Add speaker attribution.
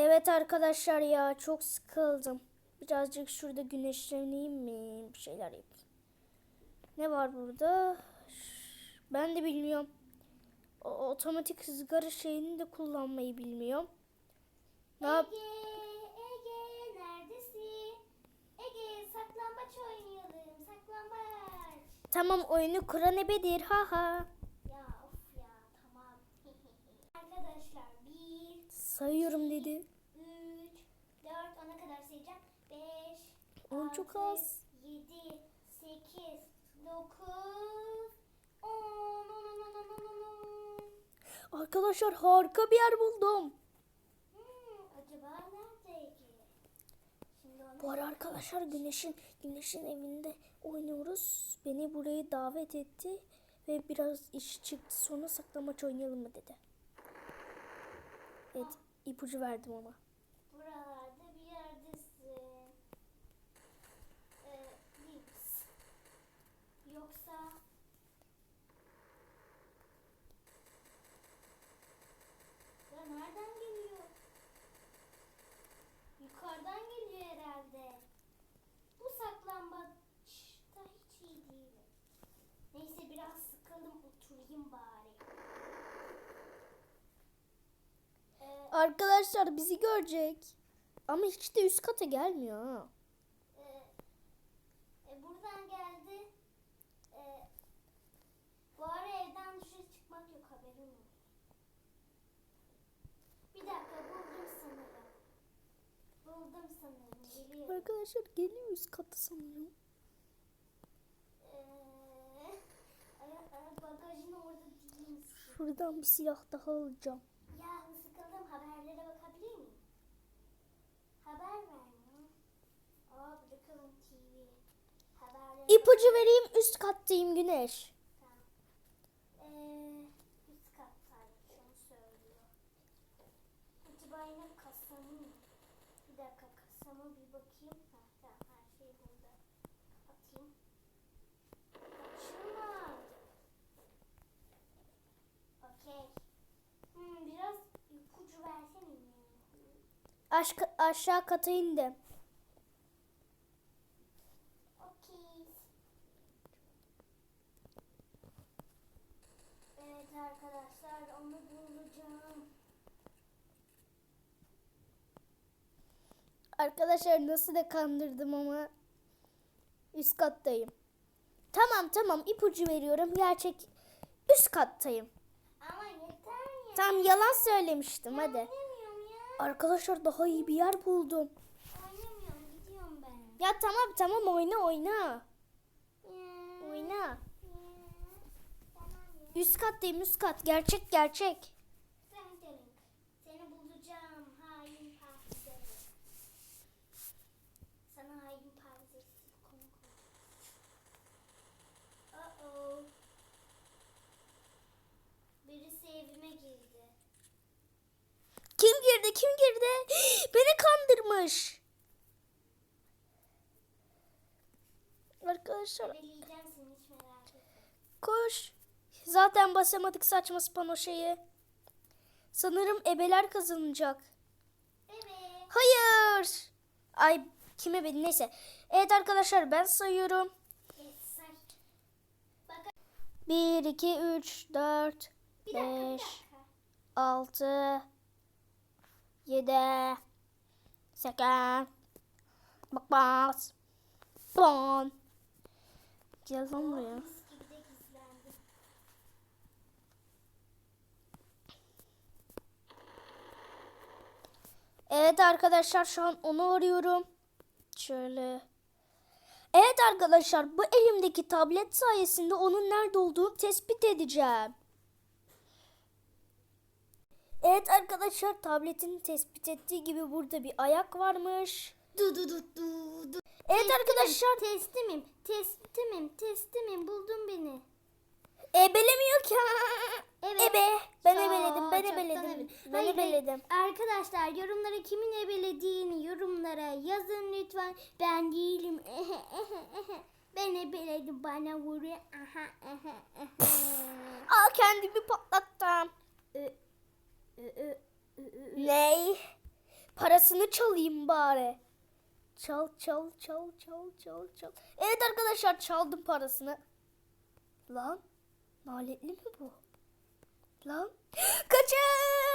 Speaker 1: Evet arkadaşlar ya çok sıkıldım. Birazcık şurada güneşleneyim mi? Bir şeyler yapayım. Ne var burada? Ben de bilmiyorum. O otomatik ızgara şeyini de kullanmayı bilmiyorum. Ne yap?
Speaker 2: Ege, Ege neredesin? Ege saklambaç oynayalım. Saklambaç.
Speaker 1: Tamam oyunu kuran ebedir ha ha.
Speaker 2: Ya of ya tamam. Arkadaşlar 1,
Speaker 1: Sayıyorum dedi.
Speaker 2: 3, 4, 10'a kadar sayacağım. 5,
Speaker 1: Oğlum çok az.
Speaker 2: 7, 8, 9, 10, 10, 10, 10, 10, 10.
Speaker 1: Arkadaşlar harika bir yer buldum.
Speaker 2: Hmm, acaba nerede Ege? Şimdi onu
Speaker 1: Bu ara arkadaşlar Güneş'in Güneş'in evinde oynuyoruz. Beni buraya davet etti ve biraz iş çıktı. Sonra saklamaç oynayalım mı dedi. Evet, ipucu verdim ama.
Speaker 2: Buralarda bir yerdesin. Ee, Lips. Yoksa... Ya nereden geliyor? Yukarıdan geliyor herhalde. Bu saklambaçta hiç iyi değilim. Neyse biraz sıkıldım oturayım bari. Ee,
Speaker 1: Arkadaşlar bizi görecek. Ama hiç de üst kata gelmiyor ha.
Speaker 2: Ee, e, buradan geldi. Ee, bu ara evden dışarı çıkmak yok haberin olsun. Bir dakika buldum sanırım. Buldum sanırım. Geliyor.
Speaker 1: Arkadaşlar geliyor üst kata sanırım.
Speaker 2: Ee, bagajın orada değil?
Speaker 1: Şuradan bir silah daha alacağım.
Speaker 2: Ya sıkıldım haberlere bakabilir miyim? Haber vermiyor. Aa bırakalım TV. Haberlere
Speaker 1: İpucu vereyim üst kattayım Güneş.
Speaker 2: Tamam. Ee, üst kattaymış onu söylüyor. Acaba yine kasamı mı? Bir dakika kasama bir bakayım. Ha, tamam her şey burada. Atayım. Açılmadı. Okey. Hmm, biraz ipucu versene ya.
Speaker 1: Aşk, aşağı kata indim.
Speaker 2: Evet arkadaşlar onu bulacağım.
Speaker 1: Arkadaşlar nasıl da kandırdım ama üst kattayım. Tamam tamam ipucu veriyorum. Gerçek üst kattayım.
Speaker 2: Ama yeter ya.
Speaker 1: Tam yalan söylemiştim hadi. Arkadaşlar daha iyi bir yer buldum.
Speaker 2: Oynamıyorum gidiyorum ben.
Speaker 1: Ya tamam tamam oyna oyna. Oyna. Üst kattayım üst kat. Gerçek gerçek.
Speaker 2: Girdi
Speaker 1: kim girdi? Beni kandırmış. Arkadaşlar koş. Zaten basamadık saçma sapan o şeyi. Sanırım ebeler kazanacak.
Speaker 2: Evet.
Speaker 1: Hayır. Ay kime beni neyse. Evet arkadaşlar ben sayıyorum.
Speaker 2: Evet say. Bak
Speaker 1: 1, 2, 3, 4,
Speaker 2: bir dakika bir
Speaker 1: 5,
Speaker 2: dakika.
Speaker 1: 6, 7, 8, bak bas, 10. Gel lan buraya. Evet arkadaşlar şu an onu arıyorum. Şöyle. Evet arkadaşlar bu elimdeki tablet sayesinde onun nerede olduğunu tespit edeceğim. Evet arkadaşlar tabletin tespit ettiği gibi burada bir ayak varmış.
Speaker 2: Du du du du du.
Speaker 1: Evet arkadaşlar
Speaker 2: Testimim, testimim, testimim buldun beni.
Speaker 1: ebelemiyor ki.
Speaker 2: Evet.
Speaker 1: Ebe. Ben ebeledim ben ebeledim.
Speaker 2: ebe-
Speaker 1: Ben
Speaker 2: Hayır, hayır.
Speaker 1: ebeledim.
Speaker 2: Arkadaşlar yorumlara kimin ebelediğini yorumlara yazın lütfen. Ben değilim. ben ebeledim bana vuruyor. Aha, aha, aha.
Speaker 1: Aa kendimi patlattım.
Speaker 2: Ö.
Speaker 1: Ney? Parasını çalayım bari. Çal çal çal çal çal çal. Evet arkadaşlar çaldım parasını. Lan naletli mi bu? Lan kaçın.